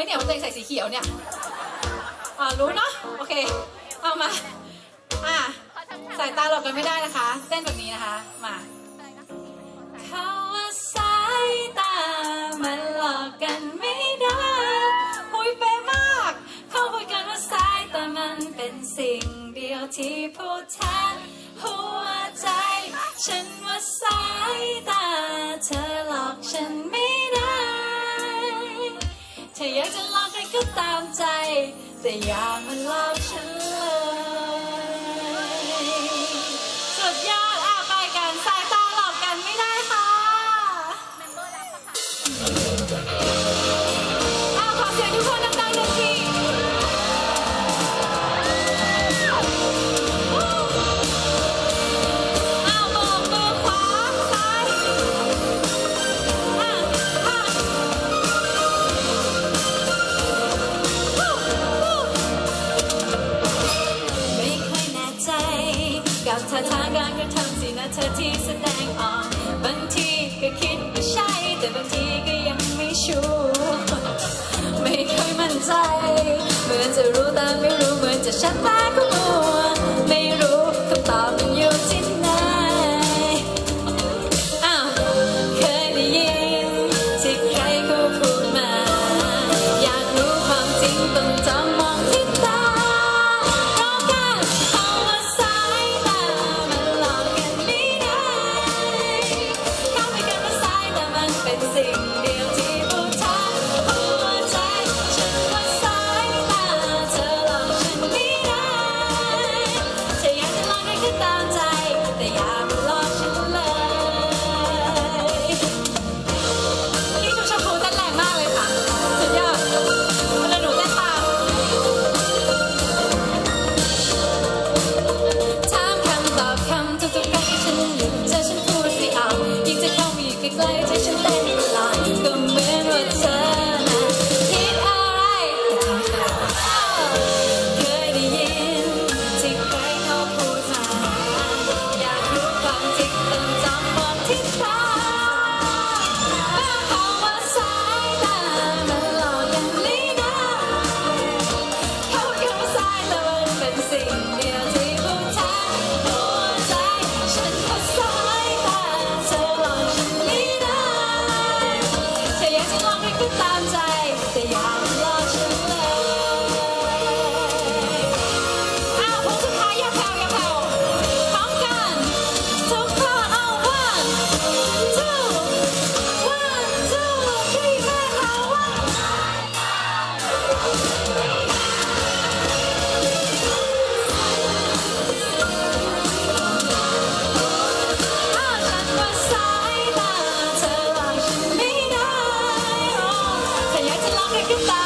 ไหมเนี่ยว่าตัวเองใส่สีเขียวเนี่ยอ่ารู้เนาะโอเค เอามาอ่าสายตาหลอกกันไม่ได้นะคะเต้นแบบนี้นะคะ มาเขาว่าสายตามันหลอกกันไม่ได้หุยเป๊ะมาก เขาพูดกันว่าสายตามันเป็นสิ่งเดียวที่พูดแทนหัวใจ ฉันว่าสายตาเธอหลอกฉันไม่ ถ้าอยากจะลอกใครก็ตามใจ แต่อย่ามาลอกฉันเลย กระเธอที่แสดงออกบางทีก็คิดว่าใช่ แต่บางทีก็ยังไม่ชัวร์ไม่ค่อยมั่นใจ เหมือนจะรู้แต่ไม่รู้เหมือนจะชัดแต่ก็ Cái.